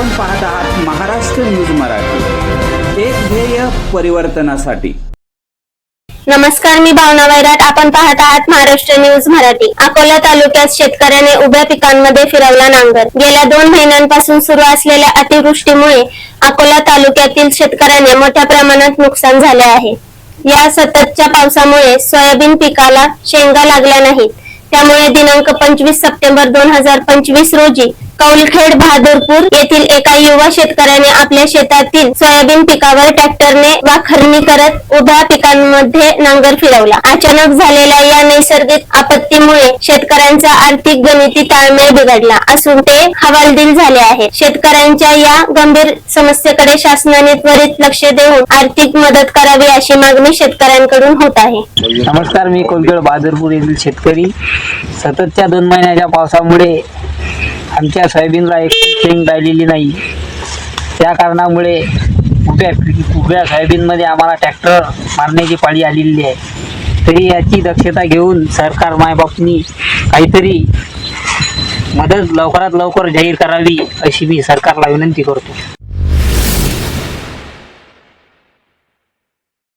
आपण पाहत आहात महाराष्ट्र न्यूज मराठी. एक ध्येय परिवर्तनासाठी. नमस्कार मी भावना वैराट. आपण पाहत आहात महाराष्ट्र न्यूज मराठी. अकोला तालुक्यात शेतकऱ्याने उभ्या पिकांमध्ये फिरवला नांगर. गेल्या दोन महिन्यांपासून सुरू असलेल्या अतिवृष्टीमुळे अकोला तालुक्यातील शेतकऱ्याने मोठ्या प्रमाणात नुकसान झाले आहे. या सततच्या पावसामुळे सोयाबीन पिकाला शेंगा लागल्या नाहीत. त्यामुळे दिनांक पंचवीस सप्टेंबर दोन हजार पंचवीस रोजी कौलखेड बहादूरपूर येथील एका युवा शेतकऱ्याने आपल्या शेतातील सोयाबीन पिकावर ट्रॅक्टरने वाखरणी करत उभ्या पिकांमध्ये नांगर फिरवला. अचानक झालेल्या या नैसर्गिक आपत्तीमुळे शेतकऱ्यांचा आर्थिक गणिती ताळमेळ बिघडला असून ते हवालदिल झाले आहे शेतकऱ्यांच्या या गंभीर समस्येकडे शासनाने त्वरित लक्ष देऊन आर्थिक मदत करावी अशी मागणी शेतकऱ्यांकडून होत आहे. नमस्कार मी कोलखेड बहादूरपूर येथील शेतकरी. सततच्या दोन महिन्याच्या पावसामुळे आमच्या सोयाबीनला एक शेंग राहिलेली नाही. त्या कारणामुळे उभ्या उभ्या सोयाबीनमध्ये आम्हाला ट्रॅक्टर मारण्याची पाळी आलेली आहे. तरी याची दक्षता घेऊन सरकार मायबापनी काहीतरी मदत लवकरात लवकर जाहीर करावी अशी मी सरकारला विनंती करतो.